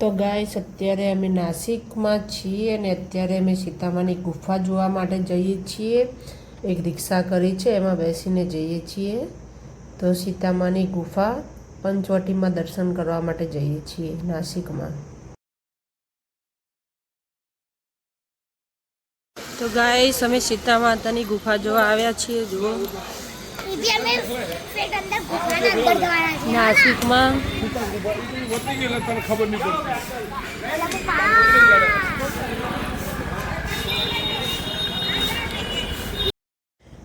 તો ગાઈસ અત્યારે અમે નાસિકમાં છીએ અને અત્યારે અમે સીતામાની ગુફા જોવા માટે જઈએ છીએ એક રિક્ષા કરી છે એમાં બેસીને જઈએ છીએ તો સીતામાની ગુફા પંચવટીમાં દર્શન કરવા માટે જઈએ છીએ નાસિકમાં તો ગાઈસ અમે સીતા માતાની ગુફા જોવા આવ્યા છીએ જુઓ નાસિકમાં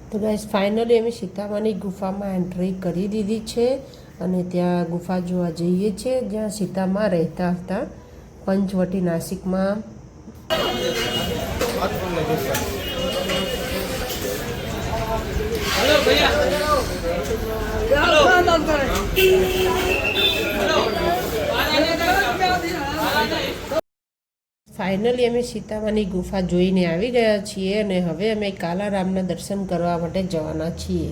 તો ગાઈસ ફાઇનલી અમે સીતામાની ગુફામાં એન્ટ્રી કરી દીધી છે અને ત્યાં ગુફા જોવા જઈએ છીએ જ્યાં સીતામાં રહેતા હતા પંચવટી નાસિકમાં हेलो भैया हेलो हेलो फाइनली અમે સીતામાની ગુફા જોઈને આવી ગયા છીએ અને હવે અમે કાળારામને દર્શન કરવા માટે જવાના છીએ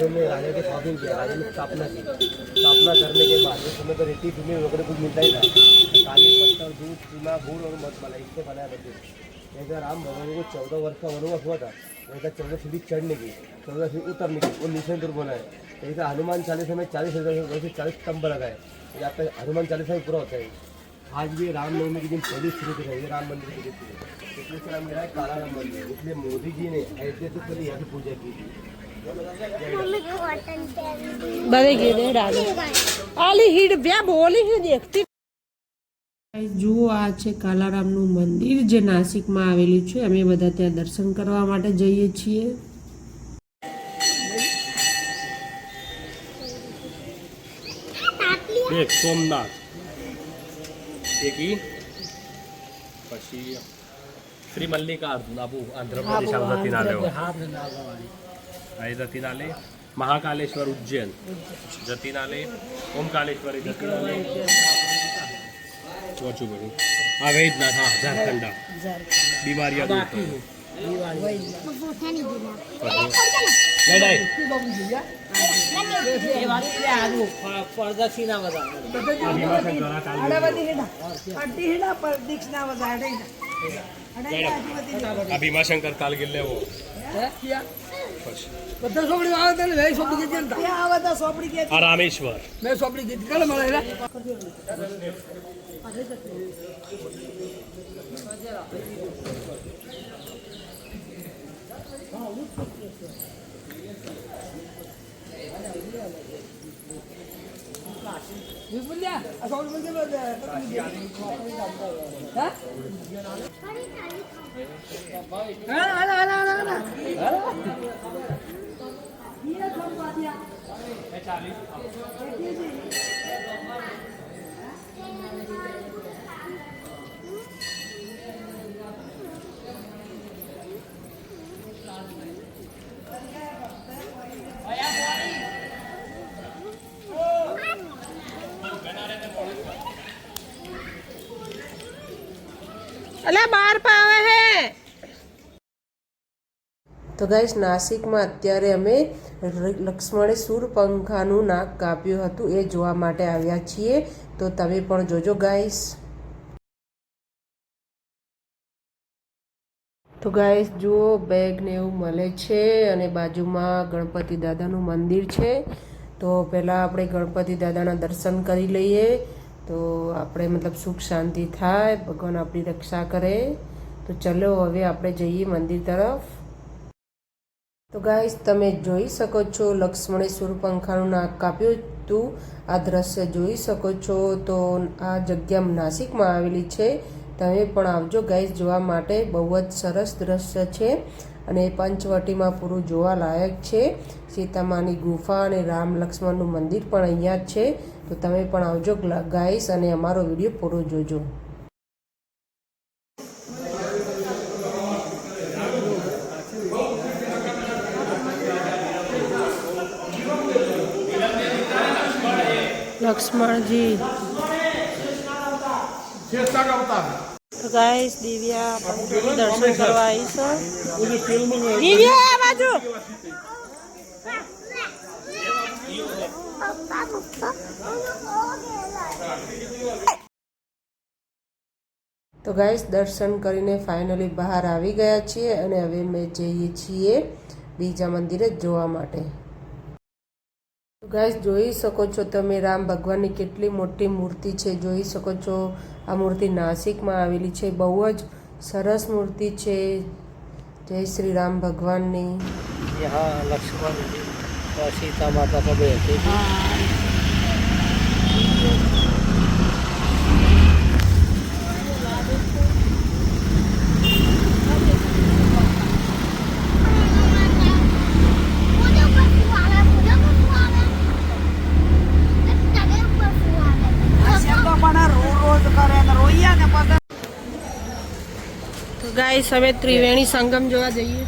જો મેં આયા કે સાપિન ગયા આયા નિપ્પના કે સાપના કરલે કે બાદ તમને તો જેલી વિગેરે કોઈ મીઠાઈ જ છે કાલે પત્તર દૂધ રીમા ઘૂર અને મધ મલાઈ ઈસ્તે બનાયા બધું इधर राम भगवान को चौदह वर्ष का वनवास हुआ था इधर चौदह सीढ़ी चढ़ने की चौदह सीढ़ी उतरने की वो तो निशन दुर्ग बना है इधर हनुमान चालीसा में चालीस हजार से चालीस स्तंभ लगा है यहाँ पे हनुमान चालीसा भी पूरा होता है आज भी रामनवमी के दिन पहली शुरू कर रही है राम मंदिर की इसलिए नाम मेरा काला राम मंदिर इसलिए मोदी जी ने ऐतिहासिक पहले तो यहाँ की पूजा की थी बड़े गिरे डाले आली हिट ब्या बोली ही देखती જુઓ આ છે કાલારામનું મંદિર જે નાસિકમાં આવેલું છે અમે બધા ત્યાં દર્શન કરવા માટે જઈએ છીએ એક સોમનાથ એક પછી શ્રી મલ્લિકાર્જુન આબુ આંધ્રપ્રદેશ રતિનાલય મહાકાલેશ્વર ઉજ્જૈન જતિનાલય ઓમકાલેશ્વરી જતિનાલય पहुंचू बड़ी हाँ, अवैध ना था झारखंड बीमारियां दूर बाकी तो। है प्रदक्षिणा वजा भीमाशंकर कालगिल्ले वो બધા સોપડી આવે તને વેઈ સોપડી કે ત્યાં આવે તો સોપડી કે રામેશ્વર મેં સોપડી કીધી કાલે चालीस અલા બાર પાવે હે તો ગાઈશ નાસિકમાં અત્યારે અમે લક્ષ્મણે સૂરપંખાનું નાક કાપ્યું હતું એ જોવા માટે આવ્યા છીએ તો તમે પણ જોજો ગાઈશ તો ગાઈસ જુઓ બેગને એવું મળે છે અને બાજુમાં ગણપતિ દાદાનું મંદિર છે તો પહેલાં આપણે ગણપતિ દાદાના દર્શન કરી લઈએ તો આપણે મતલબ સુખ શાંતિ થાય ભગવાન આપણી રક્ષા કરે તો ચલો હવે આપણે જઈએ મંદિર તરફ તો ગાઈસ તમે જોઈ શકો છો લક્ષ્મણે સૂરપંખાનું નાક કાપ્યું હતું આ દ્રશ્ય જોઈ શકો છો તો આ જગ્યા નાસિકમાં આવેલી છે તમે પણ આવજો ગાઈસ જોવા માટે બહુ જ સરસ દ્રશ્ય છે અને પંચવટીમાં પૂરું જોવા લાયક છે સીતામાની ગુફા અને રામ લક્ષ્મણનું મંદિર પણ અહીંયા જ છે તો તમે પણ આવજો ગાઈસ અને અમારો વિડીયો પૂરો જોજો લક્ષ્મણજી તો ગાઈસ દિવ્યા દર્શન કરવા આવી છો દિવ્યા બાજુ તો ગાઈસ દર્શન કરીને ફાઇનલી બહાર આવી ગયા છીએ અને હવે અમે જઈએ છીએ બીજા મંદિરે જોવા માટે ગાઈસ જોઈ શકો છો તમે રામ ભગવાનની કેટલી મોટી મૂર્તિ છે જોઈ શકો છો આ મૂર્તિ નાસિકમાં આવેલી છે બહુ જ સરસ મૂર્તિ છે જય શ્રી રામ ભગવાનની લક્ષ્મણ સીતા માતા ગાઈસ હવે ત્રિવેણી સંગમ જોવા जाइए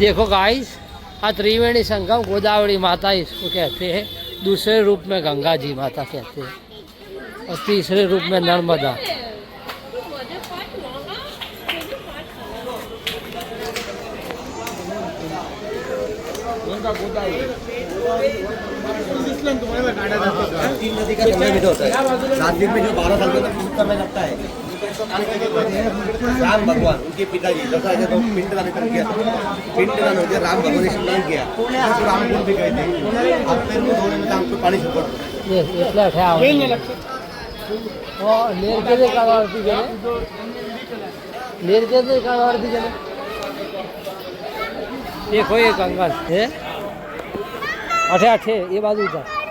देखो गाइस आ त्रिवेणी संगम गोदावरी माता इसको कहते हैं दूसरे रूप में गंगा जी माता कहते हैं और तीसरे रूप में नर्मदा सात दिन में जो बारह साल का लगता है राम भगवान उनके पिताजी जैसा तो पिंड दान किया पिंड दान हो गया राम भगवान ने सम्मान किया रामपुर भी गए थे अब फिर वो धोने में काम को पानी छुपा निर्गदे काळावरती एक होय कंगाल है अठे अठे बाजू बाजूचा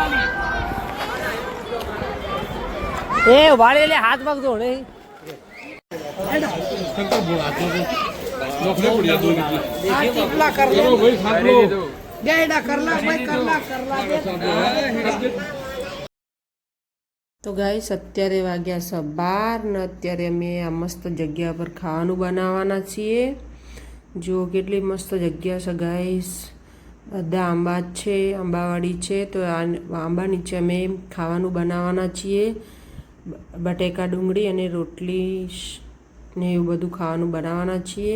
એ વાળે એટલે હાથ પગ ધો તો ગાઈસ અત્યારે વાગ્યા છે ને અત્યારે અમે આ મસ્ત જગ્યા પર ખાવાનું બનાવવાના છીએ જો કેટલી મસ્ત જગ્યા છે ગાઈસ અંબા છે અંબાવાડી છે તો આ અંબા નીચે મે ખાવાનું બનાવવાનો છે બટેકા ડુંગળી અને રોટલી ને એ બધું ખાવાનું બનાવવાનો છે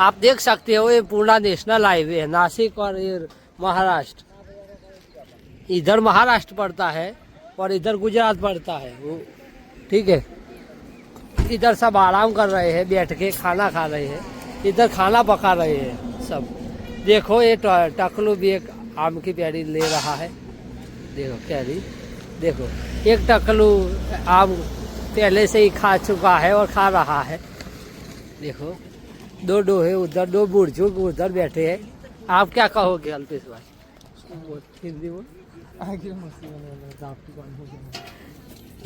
આપ દેખ سکتے હો એ પુર્ણા નેશનલ હાઈવે નાસિક ઓર મહારાષ્ટ્ર इधर મહારાષ્ટ્ર પડતા હૈ પર इधर गुजरात પડતા હૈ ઠીક હે इधर सब આરામ કર રહે હે બેઠકે ખાના ખા રહે હે इधर ખાના પકા રહે હે સબ देखो ये टकलू भी एक आम की प्यारी ले रहा है देखो प्यारी देखो एक टकलू आम पहले से ही खा चुका है और खा रहा है देखो दो डोहे उधर दो बुढ़जुर्ग उधर बैठे हैं आप क्या कहोगे अल्पेश भाई हिंदी बोल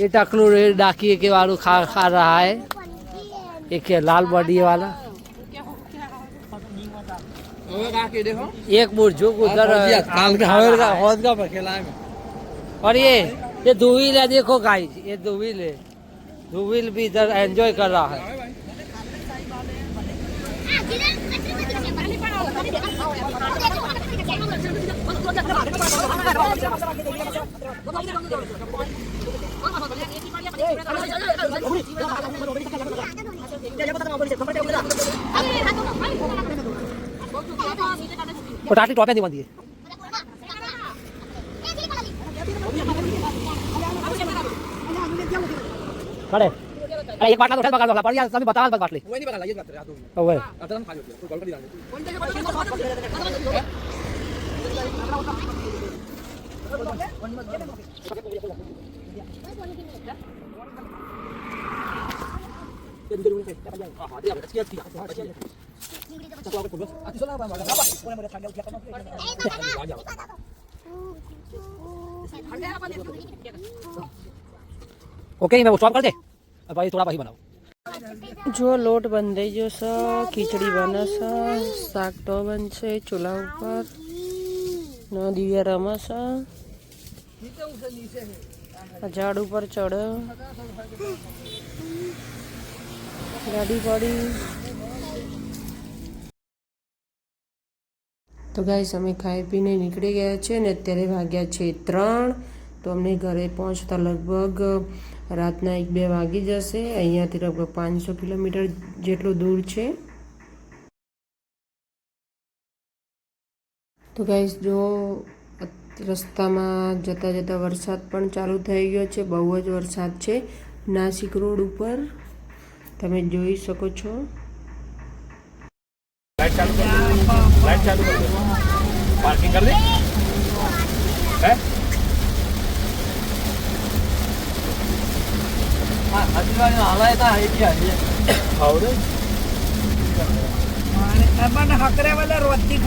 ये टकलू डाकिए के बारू खा खा रहा है एक लाल बॉडी वाला के देखो एक बोर जो उधर खेला हाँ। है और ये ये दुविल है देखो गाइस ये दुविल है दुविल भी इधर एंजॉय कर रहा है पटाखे टाटली टॉपियाँ दिवा दिए खड़े अरे एक बाटला तो उठा बगा पड़ गया सभी बता बस बाटली वही नहीं बगा ये बात रात हो ओए अब तो हम खा लेते हैं गोल कर हाँ, हाँ, दिया कौन जगह पर ये भी जरूरी है ओके मैं वो स्टॉप कर दे भाई थोड़ा भाई बनाओ जो लोट बन दे जो सा खिचड़ी बना सा साग तो बन से चूल्हा ऊपर ना दिव्या रामा सा झाड़ू पर चढ़ गाड़ी पड़ी તો ગાઈસ અમે ખાઈ પીને નીકળી ગયા છે અને અત્યારે વાગ્યા છે ત્રણ તો અમને ઘરે પહોંચતા લગભગ રાતના એક બે વાગી જશે અહીંયાથી લગભગ પાંચસો કિલોમીટર જેટલું દૂર છે તો ગાઈસ જો રસ્તામાં જતાં જતાં વરસાદ પણ ચાલુ થઈ ગયો છે બહુ જ વરસાદ છે નાસિક રોડ ઉપર તમે જોઈ શકો છો લાઈટ ચાલુ લાઈટ ચાલુ પાર્કિંગ કરી દે હે હકરે વાળા રોજ થી